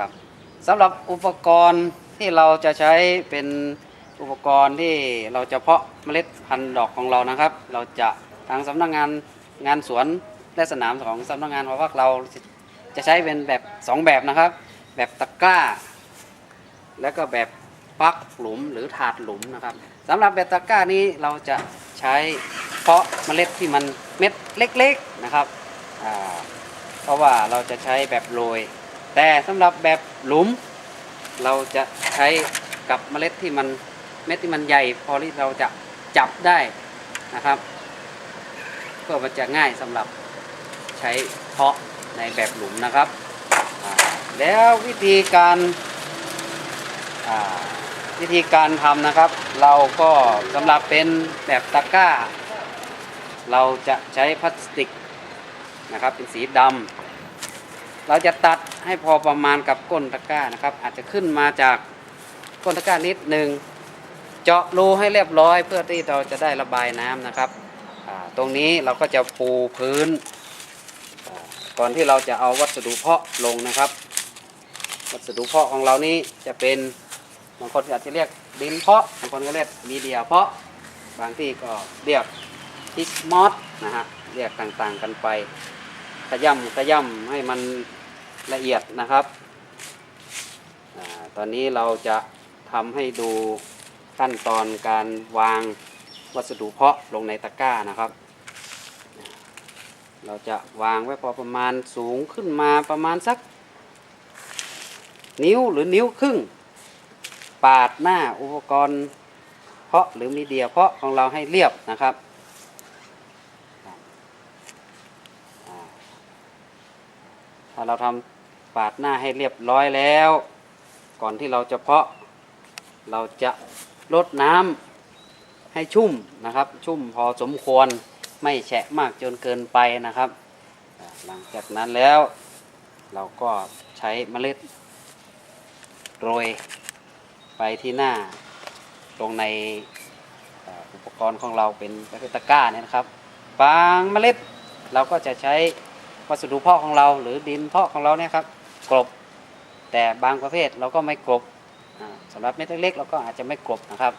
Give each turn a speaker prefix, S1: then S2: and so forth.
S1: ครับสำหรับอุปกรณ์ที่เราจะใช้เป็นอุปกรณ์ที่เราจะเพาะเมล็ดพันธุ์ดอกของเรานะครับ เราจะทางสำนักงานงานสวนและสนามของสำนักงานของพวกเราจะใช้เป็นแบบสองแบบนะครับ แบบตะกร้า แล้วก็แบบปักหลุมหรือถาดหลุมนะครับสำหรับแบบตะกร้านี้เราจะใช้เพาะเมล็ดที่มันเม็ดเล็กๆนะครับเพราะว่าเราจะใช้แบบโรย แต่สำหรับแบบหลุม เราจะใช้กับเมล็ดที่มันเม็ดที่มันใหญ่ พอที่เราจะจับได้นะครับ ก็มันจะง่ายสำหรับใช้เพาะในแบบหลุมนะครับ แล้ววิธีการวิธีการทำนะครับ เราก็สำหรับเป็นแบบตะกร้า เราจะใช้พลาสติกนะครับเป็นสีดำ เราจะตัดให้พอประมาณกับก้นตะกร้านะครับ อาจจะขึ้นมาจากก้นตะกร้านิดหนึ่งเจาะรูให้เรียบร้อยเพื่อที่เราจะได้ระบายน้ำนะครับ ตรงนี้เราก็จะปูพื้น ก่อนที่เราจะเอาวัสดุเพาะลงนะครับ วัสดุเพาะของเรานี้จะเป็นบางคนอาจจะเรียกดินเพาะบางคนก็เรียกมีเดียเพาะบางที่ก็เรียกทิสมอสนะฮะเรียกต่างๆกันไปขย่ำขย่ำให้มัน ละเอียดนะครับอตอนนี้เราจะทำให้ดูขั้นตอนการวางวัสดุเพาะลงในตะกร้านะครับ เราจะวางไว้พอประมาณสูงขึ้นมาประมาณสัก นิ้วหรือนิ้วครึ่ง ปาดหน้าอุปกรณ์เพาะหรือมีเดียเพาะของเราให้เรียบนะครับ ถ้าเราทำปาดหน้าให้เรียบร้อยแล้ว ก่อนที่เราจะเพาะ เราจะลดน้ำให้ชุ่มนะครับ ชุ่มพอสมควรไม่แฉะมากจนเกินไปนะครับ หลังจากนั้นแล้วเราก็ใช้เมล็ดโรยไปที่หน้าลงในอุปกรณ์ของเราเป็นประตะกร้าเนี่ยนะครับ บางเมล็ดเราก็จะใช้ วัสดุเพาะของเราหรือดินเพาะของเราเนี่ยครับกลบ แต่บางประเภทเราก็ไม่กลบสำสำหรับเม็ดเล็กๆเราก็อาจจะไม่กลบนะครับ